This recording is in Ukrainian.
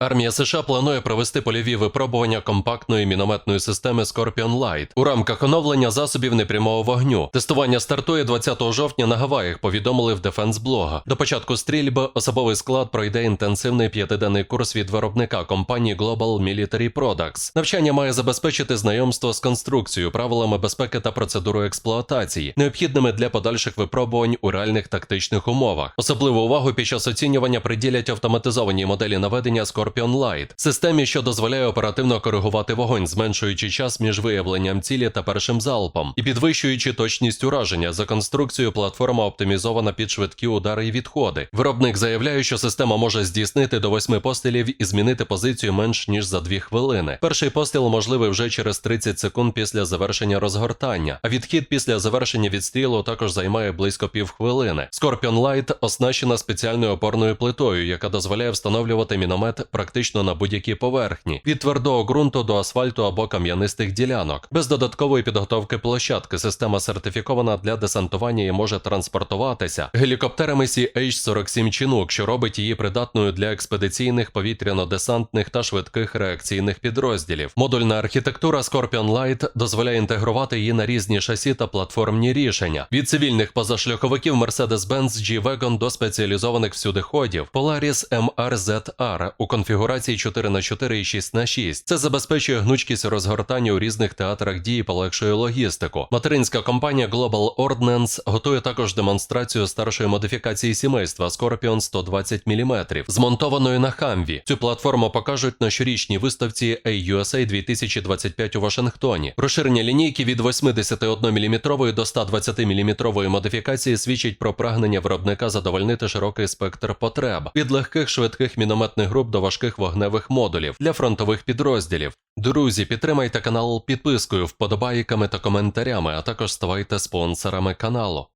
Армія США планує провести польові випробування компактної мінометної системи Scorpion Light у рамках оновлення засобів непрямого вогню. Тестування стартує 20 жовтня на Гаваях. Повідомили в Defense блога. До початку стрільби особовий склад пройде інтенсивний п'ятиденний курс від виробника компанії Global Military Products. Навчання має забезпечити знайомство з конструкцією, правилами безпеки та процедурою експлуатації, необхідними для подальших випробувань у реальних тактичних умовах. Особливу увагу під час оцінювання приділять автоматизованій моделі наведення Scorpion Light, системі, що дозволяє оперативно коригувати вогонь, зменшуючи час між виявленням цілі та першим залпом, і підвищуючи точність ураження. За конструкцією платформа оптимізована під швидкі удари і відходи. Виробник заявляє, що система може здійснити до восьми пострілів і змінити позицію менш ніж за дві хвилини. Перший постріл можливий вже через 30 секунд після завершення розгортання, а відхід після завершення відстрілу також займає близько півхвилини. Scorpion Light оснащена спеціальною опорною плитою, яка дозволяє встановлювати міномет практично на будь-якій поверхні, від твердого ґрунту до асфальту або кам'янистих ділянок. Без додаткової підготовки площадки система сертифікована для десантування і може транспортуватися гелікоптерами CH-47 Chinook, що робить її придатною для експедиційних повітряно-десантних та швидких реакційних підрозділів. Модульна архітектура Scorpion Light дозволяє інтегрувати її на різні шасі та платформні рішення від цивільних позашляховиків Mercedes-Benz G-Wagon до спеціалізованих всюдиходів Polaris MRZR у конфігурації 4х4 і 6х6. Це забезпечує гнучкість розгортання у різних театрах дії, полегшує логістику. Материнська компанія Global Ordnance готує також демонстрацію старшої модифікації сімейства Scorpion 120 мм, змонтованої на Хамві. Цю платформу покажуть на щорічній виставці AUSA 2025 у Вашингтоні. Розширення лінійки від 81 мм до 120 мм модифікації свідчить про прагнення виробника задовольнити широкий спектр потреб від легких швидких мінометних груп до важких вогневих модулів для фронтових підрозділів. Друзі, підтримайте канал підпискою, вподобайками та коментарями, а також ставайте спонсорами каналу.